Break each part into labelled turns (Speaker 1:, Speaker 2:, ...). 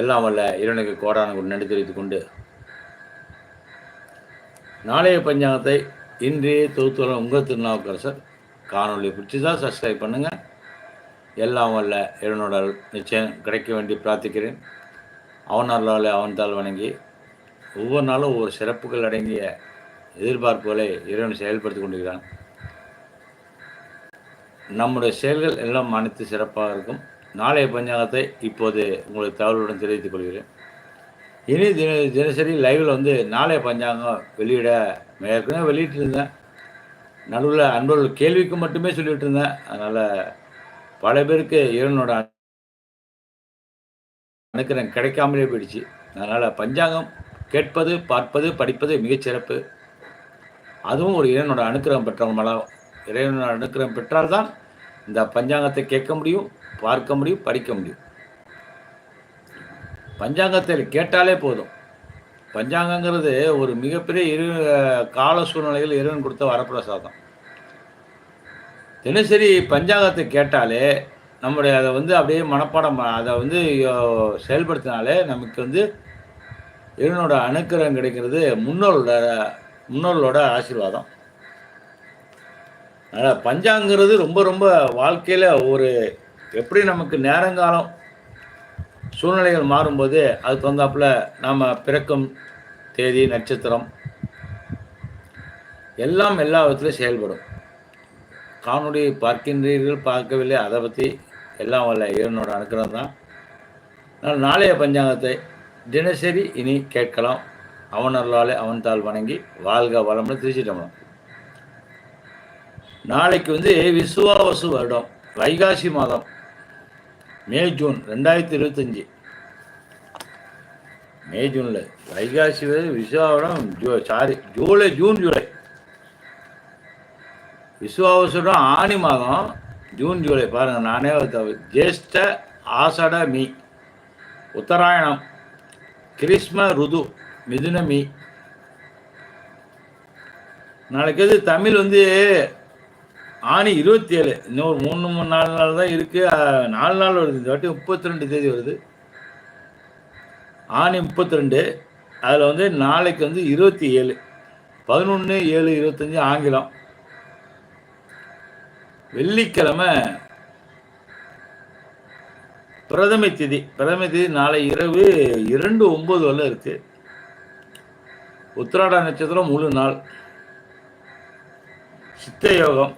Speaker 1: எல்லாம் வல்ல இறைவனுக்கு கோடான ஒரு நன்றி தெரிவித்துக் கொண்டு. நாளைய பஞ்சாங்கத்தை இன்றைய தொகுத்துள்ள உங்கள் திருநாவுக்கரசர் காணொளி பிடிச்சதா சப்ஸ்கிரைப் பண்ணுங்கள் எல்லாம் வல்ல இறைவனோட நிச்சயம் கிடைக்க வேண்டி பிரார்த்திக்கிறேன். அவன் அருளால் அவன் தாள் வணங்கி ஒவ்வொரு நாளும் ஒவ்வொரு சிறப்புகள் அடங்கிய எதிர்பார்ப்புகளை இறைவன் செயல்படுத்தி கொண்டிருக்கிறான். நம்முடைய செயல்கள் எல்லாம் அனைத்து சிறப்பாக இருக்கும். நாளைய பஞ்சாங்கத்தை இப்போது உங்களுக்கு தகவலுடன் தெரிவித்துக் கொள்கிறேன். இனி தின தினசரி லைவில் வந்து நாளைய பஞ்சாங்கம் வெளியிட ஏற்கனவே வெளியிட்டு இருந்தேன் நடுவில் அன்பர்கள் கேள்விக்கு மட்டுமே சொல்லிட்டு இருந்தேன் அதனால் பல பேருக்கு இறைவனோட அனுக்கிறேன் கிடைக்காமலே போயிடுச்சு. அதனால் பஞ்சாங்கம் கேட்பது பார்ப்பது படிப்பது மிகச்சிறப்பு அதுவும் ஒரு இறைவனோட அனுக்கிரகம் பெற்றவங்க இறைவனோட அனுக்கிரகம் பெற்றால்தான் இந்த பஞ்சாங்கத்தை கேட்க முடியும். பார்க்க முடியும் படிக்க முடியும். பஞ்சாங்கத்தில் கேட்டாலே போதும். பஞ்சாங்கங்கிறது ஒரு மிகப்பெரிய இரு கால சூழ்நிலையில் இறைவன் கொடுத்த வரப்பிரசாதம். தினசரி பஞ்சாங்கத்தை கேட்டாலே நம்முடைய அதை வந்து அப்படியே மனப்பாடம் அதை வந்து செயல்படுத்தினாலே நமக்கு வந்து இறைவனோட அனுக்கிரகம் கிடைக்கிறது முன்னோரோட முன்னோர்களோட ஆசீர்வாதம். அதனால் பஞ்சாங்கிறது ரொம்ப ரொம்ப வாழ்க்கையில் ஒரு எப்படி நமக்கு நேரங்காலம் சூழ்நிலைகள் மாறும்போது அதுக்கு தகுந்தாப்புல நாம் பிறக்கும் தேதி நட்சத்திரம் எல்லாம் எல்லா விதத்திலும் செயல்படும். காணொலி பார்க்கின்றீர்கள் பார்க்கவில்லை அதை பற்றி எல்லாம் வரல இறைவனோட அனுக்கிறம் தான். நாளைய பஞ்சாங்கத்தை தினசரி இனி கேட்கலாம். அவனர்களாலே அவன் தாள் வணங்கி வாழ்க வளம்னு திருச்சிட்டோம் நாளைக்கு வந்து விசுவாவசு வருடம் வைகாசி மாதம். மே ஜூன் ரெண்டாயிரத்தி இருபத்தஞ்சி. மே ஜூனில் வைகாசி விசுவாவடம் ஜூ சாரி ஜூலை ஜூன் ஜூலை. விசுவாவசுடம் ஆணி மாதம் ஜூன் ஜூலை பாருங்கள் நானே ஜேஷ்ட ஆசட மீ உத்தராயணம் கிருஷ்ம ருது மிதுனமி. நாளைக்கு தமிழ் வந்து ஆணி இருபத்தி ஏழு இன்னும் ஒரு மூணு மூணு நாலு நாள் தான் இருக்குது நாலு நாள் வருது. இந்த வாட்டி முப்பத்தி ரெண்டு தேதி வருது. ஆணி முப்பத்தி ரெண்டு அதில் வந்து நாளைக்கு வந்து இருபத்தி ஏழு பதினொன்று ஏழு இருபத்தஞ்சி ஆங்கிலம். வெள்ளிக்கிழமை பிரதமை திதி. பிரதமை திதி நாளை இரவு இரண்டு ஒம்பது வரல இருக்குது உத்திராட நட்சத்திரம் முழு நாள். சித்த யோகம்.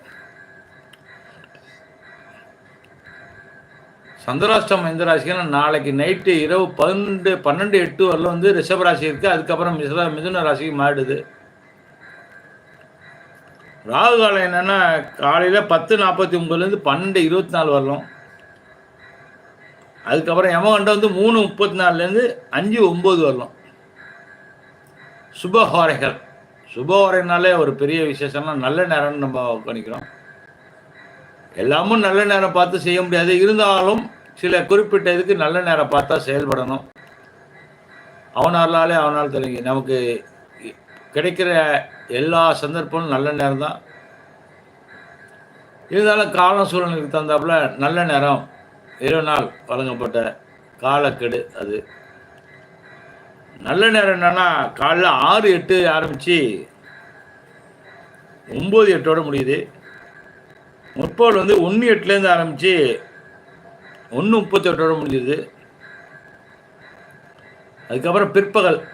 Speaker 1: சந்திராஷ்டம் எந்த ராசிக்குன்னா நாளைக்கு நைட்டு இரவு பன்னெண்டு பன்னெண்டு எட்டு வரல வந்து ரிஷப ராசி இருக்குது அதுக்கப்புறம் மிச மிதுன ராசிக்கு மாறிடுது. ராகு காலம் என்னென்னா காலையில் பத்து நாற்பத்தி ஒம்பதுலேருந்து பன்னெண்டு இருபத்தி நாலு வரலாம். அதுக்கப்புறம் யமகண்டம் வந்து மூணு முப்பத்தி நாலுலேருந்து அஞ்சு ஒம்பது வரலாம். சுபஹோரைகள் சுபஹோரைனாலே ஒரு பெரிய விசேஷம்னா நல்ல நேரம்னு நம்ம கணிக்கிறோம். எல்லாமும் நல்ல நேரம் பார்த்து செய்ய முடியாது. இருந்தாலும் சில குறிப்பிட்ட இதுக்கு நல்ல நேரம் பார்த்தா செயல்படணும். அவனாலே அவனால் தெரியுங்க நமக்கு கிடைக்கிற எல்லா சந்தர்ப்பமும் நல்ல நேரம் தான். இருந்தாலும் காலம் சூழ்நிலைக்கு தந்தாப்புல நல்ல நேரம் இருபது நாள் வழங்கப்பட்ட காலக்கெடு அது. நல்ல நேரம் என்னன்னா காலைல ஆறு எட்டு ஆரம்பித்து ஒம்பது எட்டோட முடியுது. முற்போல் வந்து ஒன்று எட்டுலேருந்து ஆரம்பித்து ஒன்று முப்பத்தி எட்டோட அதுக்கப்புறம் பிற்பகல்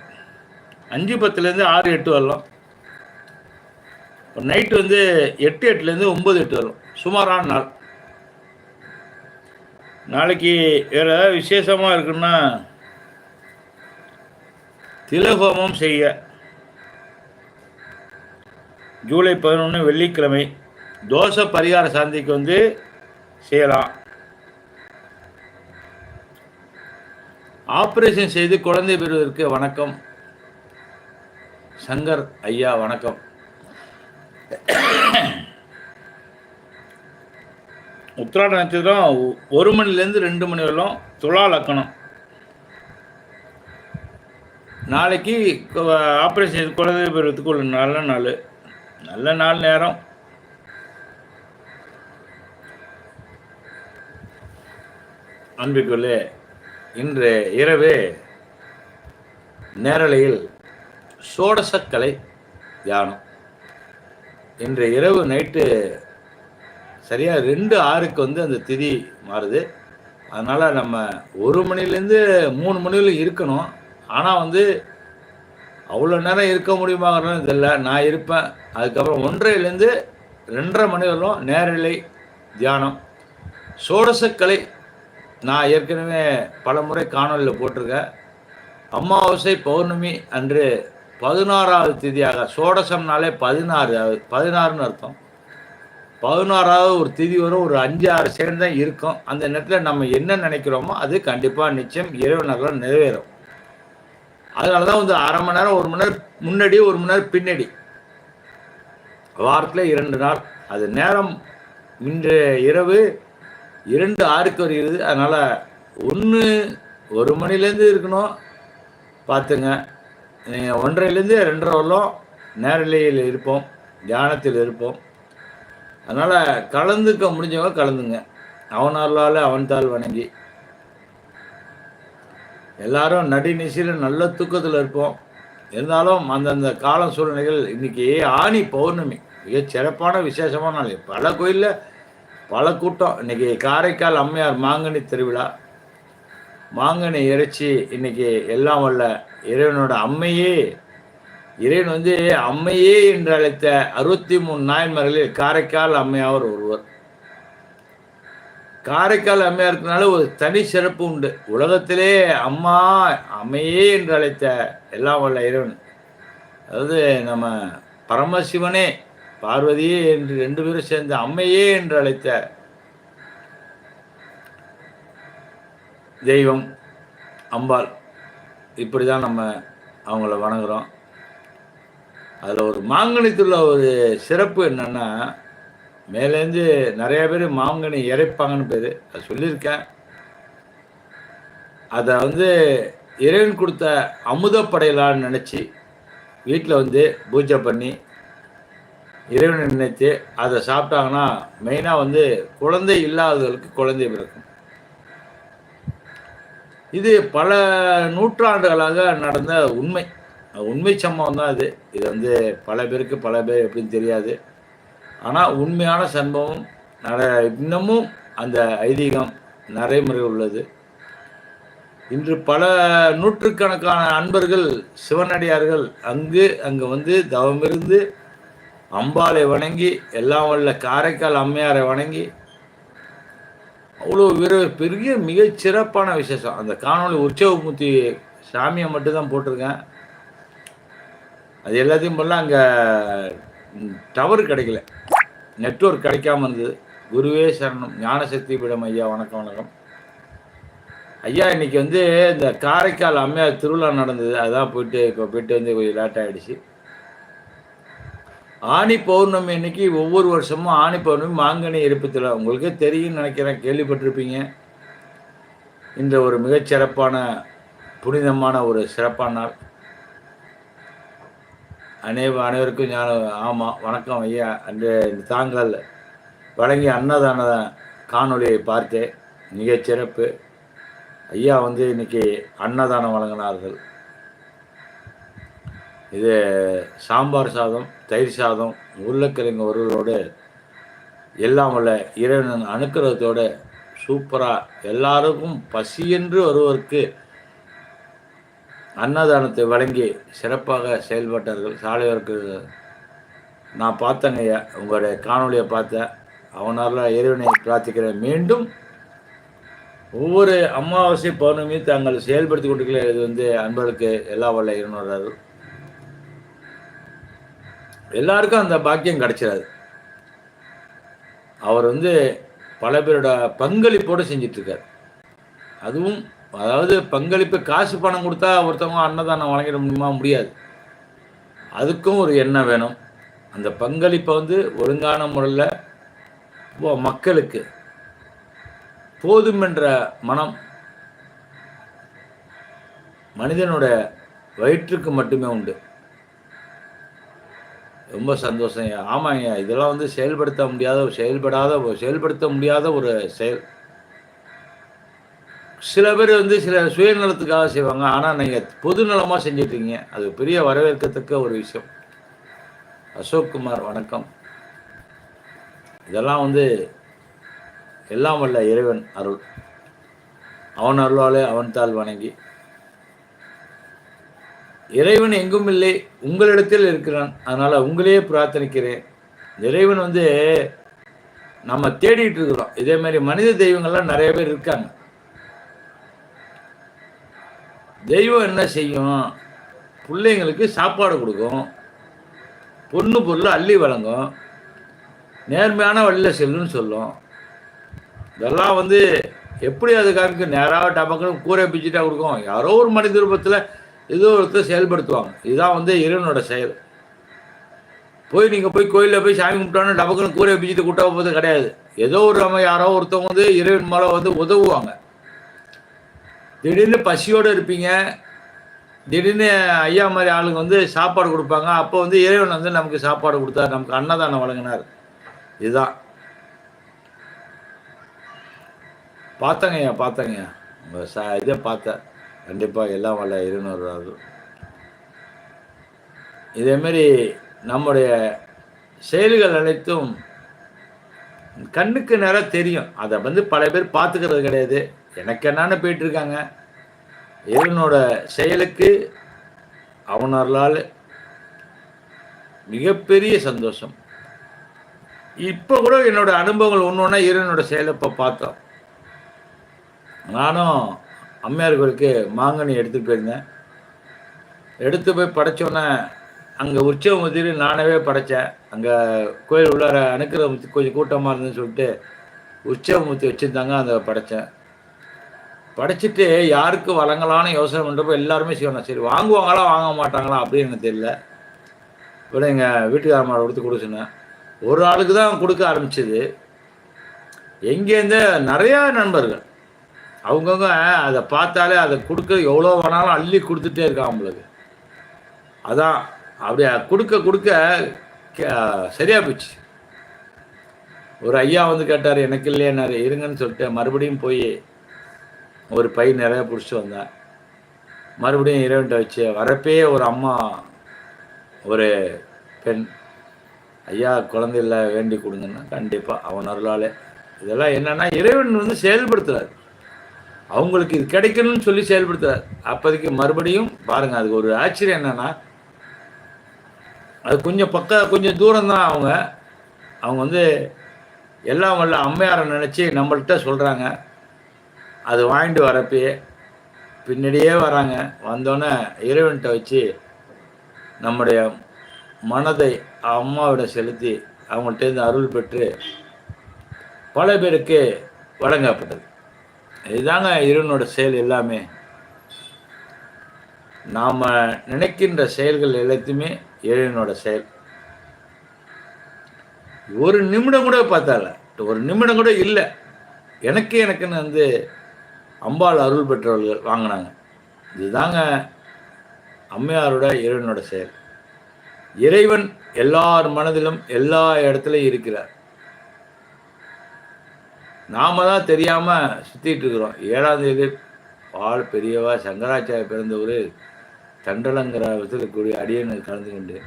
Speaker 1: அஞ்சு பத்துலேருந்து ஆறு எட்டு வரலாம். நைட்டு வந்து எட்டு எட்டுலேருந்து ஒம்பது எட்டு வரும். சுமாரான நாள். நாளைக்கு வேறு ஏதாவது விசேஷமாக இருக்குன்னா திலகோமம் செய்ய. ஜூலை பதினொன்று வெள்ளிக்கிழமை. தோசை பரிகார சாந்திக்கு வந்து செய்யலாம். ஆப்ரேஷன் செய்து குழந்தை பெறுவதற்கு வணக்கம். சங்கர் ஐயா வணக்கம். உத்திராட நட்சத்திரம் ஒரு மணிலேருந்து ரெண்டு மணி வரலாம் துளா லக்கணம். நாளைக்கு ஆப்ரேஷன் குழந்தை பெறுவதற்கு ஒரு நல்ல நாள். நல்ல நாள் நேரம். அன்பிற்குள்ளே இன்று இரவு நேரலையில் சோடசக்கலை தியானம். இன்று இரவு நைட்டு சரியாக ரெண்டு ஆறுக்கு வந்து அந்த திதி மாறுது. அதனால் நம்ம ஒரு மணிலேருந்து மூணு மணியில் இருக்கணும். ஆனால் வந்து அவ்வளோ நேரம் இருக்க முடியுமாங்கிறது தெரியல. நான் இருப்பேன். அதுக்கப்புறம் ஒன்றரைலேருந்து ரெண்டரை மணி வரலும் நேரலை தியானம். சோடசக்கலை நான் ஏற்கனவே பல முறை காணொலியில் போட்டிருக்கேன். அமாவாசை பௌர்ணமி அன்று பதினாறாவது திதியாக சோடசம்னாலே பதினாறு பதினாறுன்னு அர்த்தம். பதினாறாவது ஒரு திதி வரும் ஒரு அஞ்சு ஆறு செகண்ட் தான் இருக்கும். அந்த நேரத்தில் நம்ம என்ன நினைக்கிறோமோ அது கண்டிப்பாக நிச்சயம் இறைவனர்கள் நிறைவேறும். அதனால தான் வந்து அரை மணி நேரம் ஒரு மணி நேரம் முன்னாடி ஒரு மணி நேரம் பின்னாடி. வாரத்தில் இரண்டு நாள். அது நேரம் இன்று இரவு இரண்டு ஆறுக்கு வருகிறது. அதனால் ஒன்று ஒரு மணிலேருந்து இருக்கணும். பார்த்துங்க. நீங்கள் ஒன்றரைலேருந்து ரெண்டரை வரலும் நேரலையில் இருப்போம். தியானத்தில் இருப்போம். அதனால் கலந்துக்க முடிஞ்சவங்க கலந்துங்க. அவனாலால் அவன் தாள் வணங்கி. எல்லாரும் நடிநிசையில் நல்ல தூக்கத்தில் இருப்போம். இருந்தாலும் அந்தந்த கால சூழ்நிலைகள் இன்றைக்கி ஆணி பௌர்ணமி. மிக சிறப்பான விசேஷமான நாள். பல கோயிலில் பல கூட்டம். இன்றைக்கி காரைக்கால் அம்மையார் மாங்கனி திருவிழா. மாங்கனி இறைச்சி இன்னைக்கு எல்லாம் வல்ல இறைவனோட அம்மையே. இறைவன் வந்து அம்மையே என்று அழைத்த அறுபத்தி மூணு நாயன்மார்களில் காரைக்கால் அம்மையார் ஒருவர். காரைக்கால் அம்மையாருக்குனால ஒரு தனி சிறப்பு உண்டு. உலகத்திலே அம்மா அம்மையே என்று அழைத்த எல்லாம் வல்ல இறைவன். அதாவது நம்ம பரமசிவனே பார்வதியே என்று ரெண்டு பேரும் சேர்ந்து அம்மையே என்று அழைத்த தெய்வம் அம்பாள். இப்படி தான் நம்ம அவங்கள வணங்குறோம். அதில் ஒரு மாங்கனித்துள்ள ஒரு சிறப்பு என்னென்னா மேலேருந்து நிறைய பேர் மாங்கனி இறைப்பாங்கன்னு பேர். அது சொல்லியிருக்கேன். அதை வந்து இறைவன் கொடுத்த அமுதப்படையலான்னு நினச்சி வீட்டில் வந்து பூஜை பண்ணி இறைவனை நினைத்து அதை சாப்பிட்டாங்கன்னா மெயினாக வந்து குழந்தை இல்லாதவர்களுக்கு குழந்தை பிறக்கும். இது பல நூற்றாண்டுகளாக நடந்த உண்மை. உண்மை சம்பவம் தான் இது. இது வந்து பல பேருக்கு பல பேர் எப்படின்னு தெரியாது. ஆனால் உண்மையான சம்பவம் நட இன்னமும் அந்த ஐதீகம் நடைமுறை உள்ளது. இன்று பல நூற்றுக்கணக்கான அன்பர்கள் சிவனடியார்கள் அங்கு அங்கே வந்து தவமிருந்து அம்பாளை வணங்கி எல்லாம் உள்ள காரைக்கால் அம்மையாரை வணங்கி அவ்வளோ விர பெரிய மிகச்சிறப்பான விசேஷம். அந்த காணொலி உற்சவமூர்த்தி சாமியை மட்டும்தான் போட்டிருக்கேன். அது எல்லாத்தையும் பண்ணலாம் அங்கே டவர் கிடைக்கல. நெட்ஒர்க் கிடைக்காம இருந்தது. குருவே சரணம். ஞானசக்தி பீடம் ஐயா வணக்கம் வணக்கம். ஐயா இன்னைக்கு வந்து இந்த காரைக்கால் அம்மையார் திருவிழா நடந்தது. அதான் போயிட்டு இப்போ போயிட்டு வந்து கொஞ்சம் லேட் ஆகிடுச்சு ஆணி பௌர்ணமி அன்னைக்கு ஒவ்வொரு வருஷமும் ஆணி பௌர்ணமி மாங்கனி இருப்பத்தில் உங்களுக்கே தெரியும்னு நினைக்கிறேன் கேள்விப்பட்டிருப்பீங்க. இந்த ஒரு மிகச்சிறப்பான புனிதமான ஒரு சிறப்பான நாள். அனைவ அனைவருக்கும் ஞான ஆமாம் வணக்கம் ஐயா. அன்று தாங்கள் வழங்கிய அன்னதான காணொலியை பார்த்தேன். மிகச்சிறப்பு ஐயா வந்து இன்னைக்கு அன்னதானம் வழங்கினார்கள். இது சாம்பார் சாதம் தயிர் சாதம் உருளைக்கிழங்கு உருளோடு எல்லாம் உள்ள இறைவன் அனுக்கிறதோடு சூப்பராக எல்லாருக்கும் பசியென்று ஒருவருக்கு அன்னதானத்தை வழங்கி சிறப்பாக செயல்பட்டார்கள். சாலையோருக்கு நான் பார்த்தேங்க ஐயா உங்களுடைய காணொலியை பார்த்தேன் அவனால் இறைவனை பிரார்த்திக்கிறேன் மீண்டும் ஒவ்வொரு அமாவாசை பௌர்ணமி தாங்கள் செயல்படுத்தி கொண்டிருக்கிற இது வந்து அன்பர்களுக்கு எல்லா வல்ல இறைவனர்கள் எல்லாருக்கும் அந்த பாக்கியம் கிடைச்சிடாது. அவர் வந்து பல பேரோட பங்களிப்போடு செஞ்சிட்ருக்கார். அதுவும் அதாவது பங்களிப்பு காசு பணம் கொடுத்தா ஒருத்தவங்க அன்னதானம் வழங்கிட முடியுமா? முடியாது. அதுக்கும் ஒரு எண்ணம் வேணும். அந்த பங்களிப்பை வந்து ஒழுங்கான முறையில் மக்களுக்கு போதும் என்ற மனம் மனிதனோட வயிற்றுக்கு மட்டுமே உண்டு. ரொம்ப சந்தோஷம். ஆமாங்க இதெல்லாம் வந்து செயல்படுத்த முடியாத செயல்படாத செயல்படுத்த முடியாத ஒரு செயல். சில பேர் வந்து சில சுயநலத்துக்காக செய்வாங்க. ஆனால் நீங்கள் பொது நலமாக செஞ்சிட்ருக்கீங்க அது பெரிய வரவேற்கத்தக்க ஒரு விஷயம். அசோக் குமார் வணக்கம். இதெல்லாம் வந்து எல்லாம் வல்ல இறைவன் அருள். அவன் அருளாலே அவன் தாள் வணங்கி. இறைவன் எங்கும் இல்லை உங்களிடத்தில் இருக்கிறான். அதனால் உங்களையே பிரார்த்தனைக்கிறேன். இறைவன் வந்து நம்ம தேடிட்டு இருக்கிறோம். இதே மாதிரி மனித தெய்வங்கள்லாம் நிறைய பேர் இருக்காங்க. தெய்வம் என்ன செய்யும்? பிள்ளைங்களுக்கு சாப்பாடு கொடுக்கும். பொண்ணு பொருள் அள்ளி வழங்கும். நேர்மையான வழியில் செல்லுன்னு சொல்லும். இதெல்லாம் வந்து எப்படி அது நேராக டபக்குன்னு கூரை பிச்சுட்டா கொடுக்கும்? யாரோ ஒரு மனித ரூபத்தில் ஏதோ ஒருத்தர் செயல்படுத்துவாங்க. இதுதான் வந்து இறைவனோட செயல். போய் நீங்கள் போய் கோயிலில் போய் சாமி கும்பிட்டோன்னு டபக்குன்னு கூரை பிச்சுட்டு கூட்ட போகிறது கிடையாது. ஏதோ ஒரு நம்ம யாரோ ஒருத்தவங்க வந்து இறைவன் மேலே வந்து உதவுவாங்க. திடீர்னு பசியோடு இருப்பீங்க. திடீர்னு ஐயா மாதிரி ஆளுங்க வந்து சாப்பாடு கொடுப்பாங்க. அப்போ வந்து இறைவன் வந்து நமக்கு சாப்பாடு கொடுத்தார் நமக்கு அன்னதானம் வழங்கினார். இதுதான். பார்த்தங்கய்யா பார்த்தங்கய்யா உங்கள் ச இதை பார்த்தேன். கண்டிப்பாக எல்லாம் வல்ல இருநூறு இதேமாரி நம்முடைய செயல்கள் அனைத்தும் கண்ணுக்கு நேரம் தெரியும். அதை வந்து பல பேர் பார்த்துக்கிறது கிடையாது. எனக்கு என்னன்னு போயிட்டுருக்காங்க. இவனோட செயலுக்கு அவனர்களால் மிகப்பெரிய சந்தோஷம். இப்போ கூட என்னோட அனுபவங்கள் ஒன்று ஒன்றா இறைவனோட செயலை இப்போ பார்த்தோம். நானும் அம்மையார் கோயிலுக்கு மாங்கனி எடுத்துகிட்டு போயிருந்தேன். எடுத்து போய் படைச்சோன்னே அங்கே உற்சவ முதிரி நானவே படைத்தேன் அங்கே கோயில் உள்ளார அணுக்கிற முத்தி கொஞ்சம் கூட்டமாக இருந்துன்னு சொல்லிட்டு உற்சவ முத்தி வச்சுருந்தாங்க அந்த படைத்தேன் படைச்சிட்டு யாருக்கு வழங்கலான்னு யோசனை பண்ணுறப்போ எல்லாருமே செய்யணும் சரி வாங்குவாங்களா வாங்க மாட்டாங்களா அப்படின்னு எனக்கு தெரியல. இப்போ எங்கள் வீட்டுக்காரமாரை கொடுத்து கொடுக்க சொன்னேன். ஒரு ஆளுக்கு தான் கொடுக்க ஆரம்பிச்சது. எங்கேருந்து நிறையா நண்பர்கள். அவங்கவுங்க அதை பார்த்தாலே அதை கொடுக்க எவ்வளோ வேணாலும் அள்ளி கொடுத்துட்டே இருக்கான் அவங்களுக்கு அதான் அப்படி கொடுக்க கொடுக்க சரியாக போச்சு. ஒரு ஐயா வந்து கேட்டார் எனக்கு இல்லையானாரு இருங்கன்னு சொல்லிட்டு மறுபடியும் போய் ஒரு பை நிறைய பிடிச்சி வந்தேன். மறுபடியும் இறைவன்ட்ட வச்சு வரப்பே ஒரு அம்மா ஒரு பெண் ஐயா குழந்தைல வேண்டி கொடுங்கன்னா. கண்டிப்பாக அவன் அருளாலே. இதெல்லாம் என்னென்னா இறைவன் வந்து செயல்படுத்துகிறார் அவங்களுக்கு இது கிடைக்கணும்னு சொல்லி செயல்படுத்துறாரு அப்போதைக்கு மறுபடியும் பாருங்கள் அதுக்கு ஒரு ஆச்சரியம் என்னென்னா அது கொஞ்சம் பக்க கொஞ்சம் தூரம் தான் அவங்க. அவங்க வந்து எல்லாம் வல்ல அம்மையாரை நினச்சி நம்மள்கிட்ட சொல்கிறாங்க அது வாங்கிட்டு வரப்பயே பின்னாடியே வராங்க. வந்தோடனே இறைவன்கிட்ட வச்சு நம்முடைய மனதை அம்மாவிடம் செலுத்தி அவங்கள்ட்டேருந்து அருள் பெற்று பல பேருக்கு வழங்கப்பட்டது. இதுதாங்க இறைவனோட செயல் எல்லாமே. நாம் நினைக்கின்ற செயல்கள் எல்லாத்தையுமே இறைவனோட செயல். ஒரு நிமிடம் கூட பார்த்தால ஒரு நிமிடம் கூட இல்லை. எனக்கு எனக்குன்னு வந்து அம்பாள் அருள் பெற்றவர்கள் வாங்கினாங்க. இதுதாங்க அம்மையாரோட இறைவனோட செயல். இறைவன் எல்லார் மனதிலும் எல்லா இடத்துலையும் இருக்கிறார். நாம தான் தெரியாமல் சுற்றிட்டு இருக்கிறோம். ஏழாம் தேதி பால் பெரியவா சங்கராச்சாரிய பிறந்த ஒரு தண்டலங்கிற இருக்கக்கூடிய அடியனுக்கு கலந்துக்கிண்டு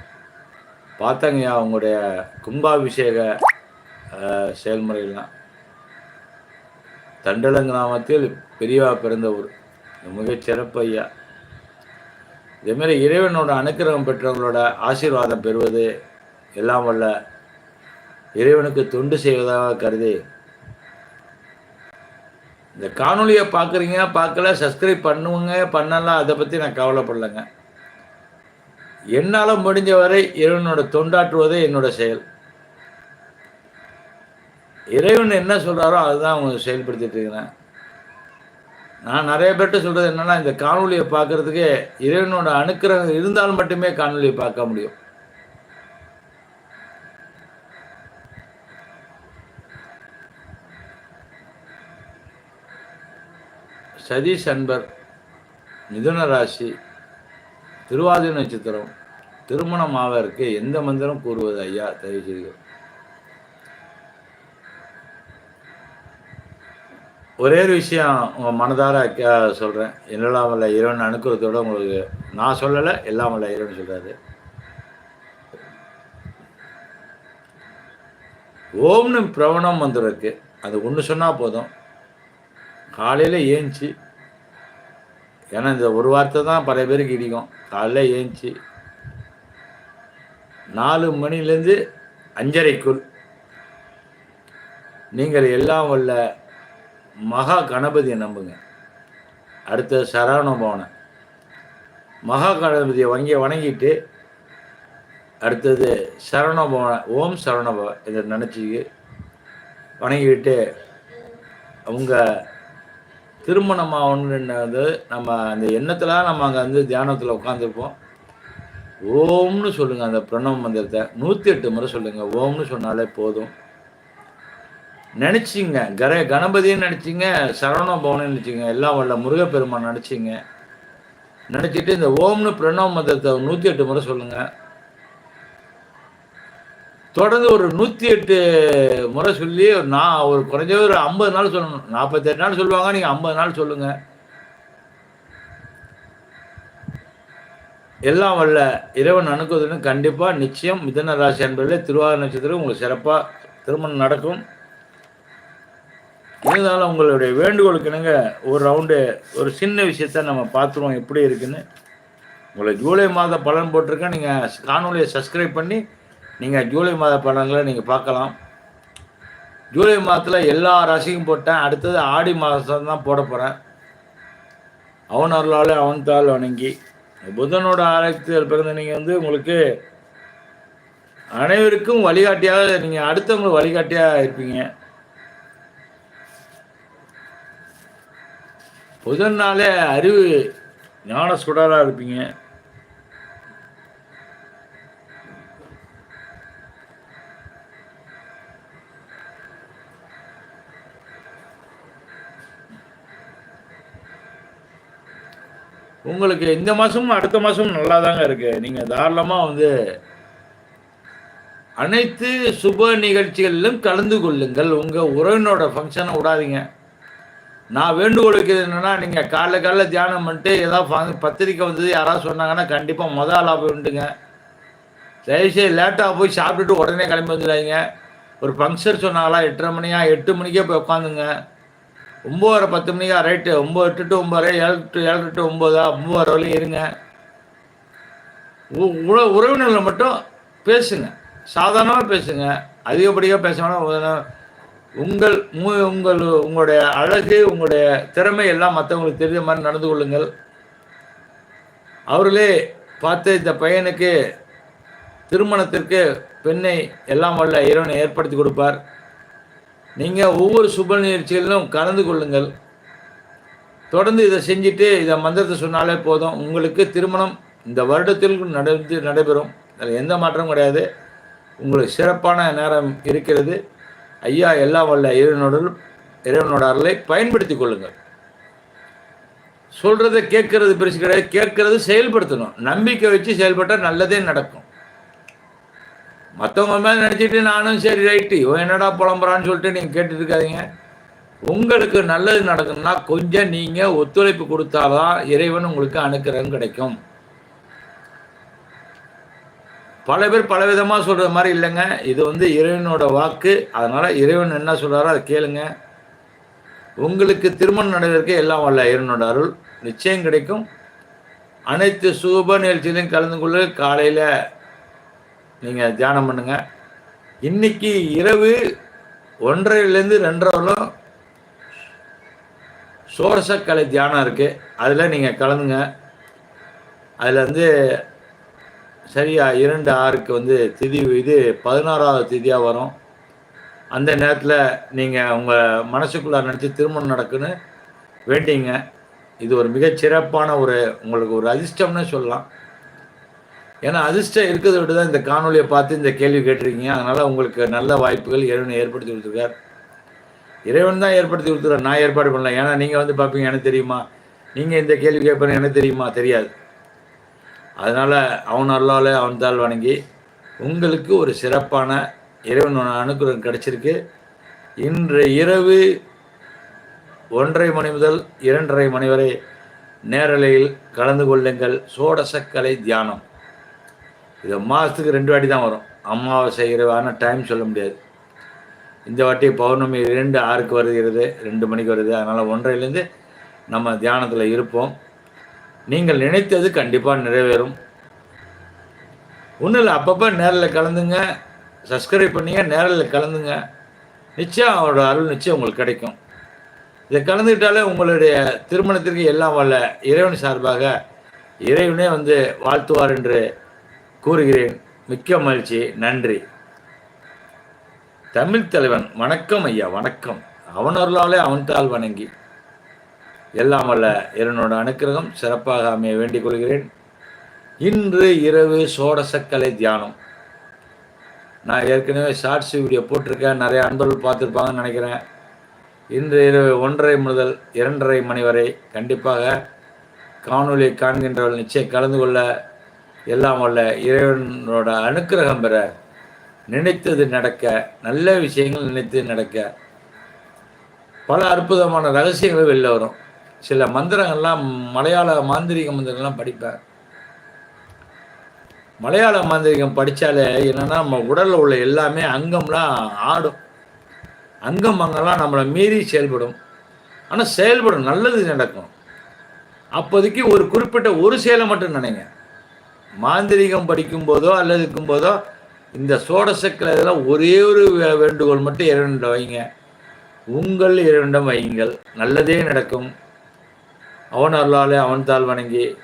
Speaker 1: பார்த்தங்கய்யா பார்த்தாங்கய்யா அவங்களுடைய கும்பாபிஷேக செயல்முறைகள்லாம் தண்டலம் கிராமத்தில் பெரியவா பிறந்த ஊர் மிகச்சிறப்பு ஐயா. இதேமாரி இறைவனோட அனுக்கிரகம் பெற்றவங்களோட ஆசீர்வாதம் பெறுவது எல்லாம் வல்ல இறைவனுக்கு தொண்டு செய்வதாக கருதி இந்த காணொலியை பார்க்குறீங்க பார்க்கல சப்ஸ்கிரைப் பண்ணுவோங்க பண்ணலாம் அதை பற்றி நான் கவலைப்படலைங்க. என்னால் முடிஞ்ச வரை இறைவனோட தொண்டாற்றுவதே என்னோட செயல். இறைவன் என்ன சொல்கிறாரோ அதுதான் அவங்க செயல்படுத்திட்டு இருக்கிறேன். நான் நிறைய பேர்கிட்ட சொல்கிறது என்னென்னா இந்த காணொலியை பார்க்குறதுக்கு இறைவனோட அணுக்கிரகம் இருந்தால் மட்டுமே காணொலியை பார்க்க முடியும். சதீஷ் அன்பர் மிதுன ராசி திருவாதிர நட்சத்திரம் திருமணம் ஆவதற்கு எந்த மந்திரம் கூறுவது ஐயா? தயவு செய்து ஒரே ஒரு விஷயம் உங்கள் மனதார சொல்கிறேன் என்னெல்லாம் வல்ல இறைவன் அனுக்கிறதோட உங்களுக்கு நான் சொல்லலை எல்லாம் வல்ல இறைவன் சொல்கிறாரு ஓம்னு பிரவணம் வந்துருக்கு. அது ஒன்று சொன்னால் போதும். காலையில் ஏஞ்சி ஏன்னா இந்த ஒரு வார்த்தை தான் பல பேருக்கு இடிக்கும். காலையில் ஏஞ்சி நாலு மணிலேருந்து அஞ்சரைக்குள் நீங்கள் எல்லாம் உள்ள மகா கணபதியை நம்புங்க. அடுத்தது சரவண பவனை மகா கணபதியை வங்கி வணங்கிட்டு அடுத்தது சரவணபவ ஓம் சரவணபவ இதை நினச்சி வணங்கிட்டு உங்கள் திருமணம் ஆகணுன்றது நம்ம அந்த எண்ணத்தில் நம்ம அங்கே வந்து தியானத்தில் உட்காந்துருப்போம் ஓம்னு சொல்லுங்கள் அந்த பிரணவ மந்திரத்தை. நூற்றி எட்டு முறை சொல்லுங்கள் ஓம்னு சொன்னாலே போதும். நினச்சிங்க. கர கணபதியும் நினச்சிங்க சரவண பவனும் நினச்சிங்க எல்லாம் வல்ல முருகப்பெருமான் நினச்சிங்க. நினச்சிட்டு இந்த ஓம்னு பிரணவ மந்திரத்தை நூற்றி எட்டு முறை சொல்லுங்கள் தொடர்ந்து ஒரு நூற்றி எட்டு முறை சொல்லி ஒரு நான் ஒரு குறைஞ்ச ஒரு ஐம்பது நாள் சொல்லணும். நாற்பத்தெட்டு நாள் சொல்லுவாங்க நீங்கள் ஐம்பது நாள் சொல்லுங்கள் எல்லாம் வல்ல இறைவன் அணுக்குவதுன்னு கண்டிப்பாக நிச்சயம் மிதன ராசி என்பதில் திருவாரூர் நட்சத்திரம் உங்களுக்கு சிறப்பாக திருமணம் நடக்கும். இருந்தாலும் உங்களுடைய வேண்டுகோளுக்கு இணங்க ஒரு ரவுண்டு ஒரு சின்ன விஷயத்த நம்ம பார்த்துருவோம் எப்படி இருக்குன்னு. உங்களை ஜூலை மாத பலன் போட்டிருக்கேன். நீங்கள் காணொலியை சப்ஸ்கிரைப் பண்ணி நீங்கள் ஜூலை மாத பலன்களை நீங்கள் பார்க்கலாம். ஜூலை மாதத்தில் எல்லா ராசிக்கும் போட்டேன். அடுத்தது ஆடி மாதம் தான் போட போகிறேன் அவன் அருளால் அவன் தாள் வணங்கி. புதனோட ஆராய்ச்சியில் பிறந்த நீங்கள் வந்து உங்களுக்கு அனைவருக்கும் வழிகாட்டியாக நீங்கள் அடுத்தவங்களுக்கு வழிகாட்டியாக இருப்பீங்க. புதன்னாலே அறிவு ஞான சுடராக இருப்பீங்க. உங்களுக்கு இந்த மாதமும் அடுத்த மாதமும் நல்லா தாங்க இருக்குது நீங்கள் தாராளமாக வந்து அனைத்து சுப நிகழ்ச்சிகளிலும் கலந்து கொள்ளுங்கள். உங்கள் உறவினோட ஃபங்க்ஷனை விடாதீங்க. நான் வேண்டுகோள் வைக்கிறது என்னென்னா நீங்கள் காலைல காலைல தியானம் பண்ணிட்டு ஏதாவது பத்திரிக்கை வந்தது யாராவது சொன்னாங்கன்னா கண்டிப்பாக மொத ஆளாக போய் உண்டுங்க. தயவுசெய்து லேட்டாக போய் சாப்பிட்டுட்டு உடனே கிளம்பி வந்துடாதீங்க. ஒரு ஃபங்க்ஷன் சொன்னாங்களா எட்டரை மணியா எட்டு மணிக்கே போய் உட்காந்துங்க. ஒம்பது பத்து மணிக்கா? ரைட்டு ஒம்பது எட்டு டு ஒம்பது ஏழு டு ஏழு டு ஒம்பதா? ஒம்பது வரையும் இருங்க. உறவினர்களை மட்டும் பேசுங்க. சாதாரணமாக பேசுங்க. அதிகப்படியாக பேசணும் உங்கள் உங்கள் உங்களுடைய அழகு உங்களுடைய திறமை எல்லாம் மற்றவங்களுக்கு தெரிஞ்ச மாதிரி நடந்து கொள்ளுங்கள். அவர்களே பார்த்து இந்த பையனுக்கு திருமணத்திற்கு பெண்ணை எல்லாம் வல்ல இறைவனை ஏற்படுத்தி கொடுப்பார். நீங்கள் ஒவ்வொரு சுப நிகழ்ச்சிகளிலும் கலந்து கொள்ளுங்கள். தொடர்ந்து இதை செஞ்சுட்டு இதை மந்திரத்தை சொன்னாலே போதும். உங்களுக்கு திருமணம் இந்த வருடத்தில் நடந்து நடைபெறும். அதில் எந்த மாற்றமும் கிடையாது. உங்களுக்கு சிறப்பான நேரம் இருக்கிறது. ஐயா எல்லா வல்ல இறைவனோட இறைவனோட அருளை பயன்படுத்தி கொள்ளுங்கள். சொல்கிறத கேட்கறது பெருசு கிடையாது. கேட்கறது செயல்படுத்தணும். நம்பிக்கை வச்சு செயல்பட்டால் நல்லதே நடக்கும். மற்றவங்க மேலே நினச்சிட்டு நானும் சரி ரைட்டு இவன் என்னடா புலம்புறான்னு சொல்லிட்டு நீங்கள் கேட்டுருக்காதீங்க உங்களுக்கு நல்லது நடக்கணும்னா கொஞ்சம் நீங்கள் ஒத்துழைப்பு கொடுத்தாதான் இறைவன் உங்களுக்கு அனுக்கிரகம் கிடைக்கும். பல பேர் பல விதமாக சொல்கிற மாதிரி இல்லைங்க. இது வந்து இறைவனோட வாக்கு. அதனால் இறைவன் என்ன சொல்கிறாரோ அதை கேளுங்க. உங்களுக்கு திருமணம் நடவதற்கு எல்லாம் வரல இறைவனோட அருள். நிச்சயம் கிடைக்கும். அனைத்து சுப நிகழ்ச்சியிலையும் கலந்து கொள்ள காலையில் நீங்கள் தியானம் பண்ணுங்கள் இன்னைக்கு இரவு ஒன்றரைலேருந்து ரெண்டரை வரலும் சோரசக்கலை தியானம் இருக்குது அதில் நீங்கள் கலந்துங்க. அதில் வந்து சரியாக இரண்டு ஆறுக்கு வந்து திதி இது பதினாறாவது திதியாக வரும். அந்த நேரத்தில் நீங்கள் உங்கள் மனசுக்குள்ளார நினச்சி திருமணம் நடக்குன்னு வேண்டிங்க. இது ஒரு மிகச்சிறப்பான ஒரு உங்களுக்கு ஒரு அதிர்ஷ்டம்னு சொல்லலாம். ஏன்னா அதிர்ஷ்டம் இருக்கிறத விட்டு தான் இந்த காணொலியை பார்த்து இந்த கேள்வி கேட்டிருக்கீங்க. அதனால் உங்களுக்கு நல்ல வாய்ப்புகள் இறைவனை ஏற்படுத்தி கொடுத்துருக்கார். இறைவன் தான் ஏற்படுத்தி கொடுத்துருக்கார் நான் ஏற்பாடு பண்ணல. ஏன்னா நீங்கள் வந்து பார்ப்பீங்க எனக்கு தெரியுமா? நீங்கள் இந்த கேள்வி கேட்பேன்னு எனக்கு தெரியுமா? தெரியாது. அதனால் அவன் அல்லால அவன் தாள் வணங்கி உங்களுக்கு ஒரு சிறப்பான இறைவன் அனுகிரகம் கிடச்சிருக்கு. இன்று இரவு ஒன்றரை மணி முதல் இரண்டரை மணி வரை நேரலையில் கலந்து கொள்ளுங்கள். சோடசக்கலை தியானம். இது மாதத்துக்கு ரெண்டு வாட்டி தான் வரும். அம்மாவை செய்கிறவான டைம் சொல்ல முடியாது. இந்த வாட்டி பௌர்ணமி ரெண்டு ஆறுக்கு வருகிறது ரெண்டு மணிக்கு வருது அதனால் ஒன்றையிலேருந்து நம்ம தியானத்தில் இருப்போம். நீங்கள் நினைத்தது கண்டிப்பாக நிறைவேறும். ஒன்றும் இல்லை அப்பப்போ நேரில் கலந்துங்க சப்ஸ்கிரைப் பண்ணிங்க நேரில் கலந்துங்க. நிச்சயம் அவரோட அருள் நிச்சயம் உங்களுக்கு கிடைக்கும். இதை கலந்துக்கிட்டாலே உங்களுடைய திருமணத்திற்கு எல்லாம் வல்ல இறைவன் சார்பாக இறைவனே வந்து வாழ்த்துவார் என்று கூறுகிறேன். மிக்க மகிழ்ச்சி. நன்றி. தமிழ் தலைவன் வணக்கம் ஐயா வணக்கம். அவன் அவன்தால் வணங்கி. எல்லாம் அல்ல இறைவனோட அனுக்கிரகம் சிறப்பாக அமைய வேண்டிக் கொள்கிறேன். இன்று இரவு சோடசக்கலை தியானம். நான் ஏற்கனவே ஷார்ட்ஸ் வீடியோ போட்டிருக்கேன். நிறைய அன்பர்கள் பார்த்துருப்பாங்கன்னு நினைக்கிறேன். இன்று இரவு ஒன்றரை முதல் இரண்டரை மணி வரை கண்டிப்பாக காணொலியை காண்கின்றவர்கள் நிச்சயம் கலந்து கொள்ள எல்லாம் வல்ல இறைவனோட அனுக்கிரகம் பெற நினைத்தது நடக்க நல்ல விஷயங்கள் நினைத்து நடக்க. பல அற்புதமான ரகசியங்கள் வெளில வரும். சில மந்திரங்கள்லாம் மலையாள மாந்திரிக மந்திரங்கள்லாம் படிப்பேன். மலையாள மாந்திரிகம் படித்தாலே என்னென்னா நம்ம உடலில் உள்ள எல்லாமே அங்கம்லாம் ஆடும். அங்கம் அங்கெல்லாம் நம்மளை மீறி செயல்படும். ஆனால் செயல்படும் நல்லது நடக்கும். அப்போதைக்கு ஒரு குறிப்பிட்ட ஒரு செயலை மட்டும் நினைங்க. மாந்திரிகம் படிக்கும் போதோ அல்லது இருக்கும் போதோ இந்த சோடசக்கில் இதெல்லாம் ஒரே ஒரு வேண்டுகோள் மட்டும் இறைவனிடம் வைங்க. உங்கள் இறைவனிடம் வையுங்கள். நல்லதே நடக்கும். அவன் அருளாலே அவன் தாள் வணங்கி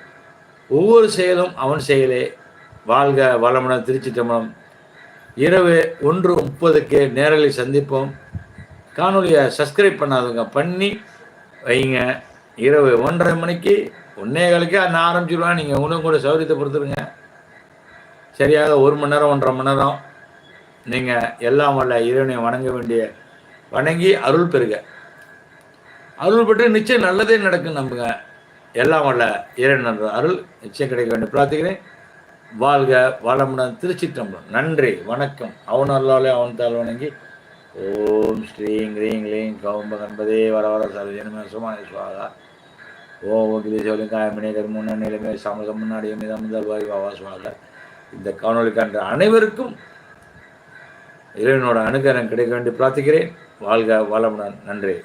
Speaker 1: ஒவ்வொரு செயலும் அவன் செயலே. வாழ்க வளமுடன் திருச்சி தமிழம். இரவு ஒன்று முப்பதுக்கு நேரலை சந்திப்போம். காணொலியை சப்ஸ்கிரைப் பண்ணாதவங்க பண்ணி வைங்க. இரவு ஒன்றரை மணிக்கு ஒன்னே காலுக்கு நான் ஆரம்பிச்சிடுவேன் நீங்கள் உணவு கூட சௌரியத்தை பொறுத்துருங்க. சரியாக ஒரு மணி நேரம் ஒன்றரை மணி நேரம் நீங்கள் எல்லாம் வல்ல இறைவனை வணங்க வேண்டிய வணங்கி அருள் பெறுக. அருள் பெற்று நிச்சயம் நல்லதே நடக்கும் நம்புங்க. எல்லாம் வல்ல இறைவன் அருள் நிச்சயம் கிடைக்க வேண்டிய பிரார்த்திக்கிறேன். வாழ்க வளமுடன் திருச்சிற்றம்பலம் நன்றி வணக்கம். அவன் அல்லாலே அவன் தாள் வணங்கி. ஓம் ஸ்ரீங் கிரீங் லீங் கௌம்ப கண்பதே வர வர சர்வஜனமே சுமானே சுவாகா. ஓ கிரிசோலிங்காய காயமணி முன்ன நிலைமை சமசம் முன்னாடி மிதம் முதல் வாய் வாவா இந்த காணொலி கண்ட அனைவருக்கும் இறைவனோட அனுகரம் கிடைக்க வேண்டி பிரார்த்திக்கிறேன். வாழ்க வளமுடன். நன்றி.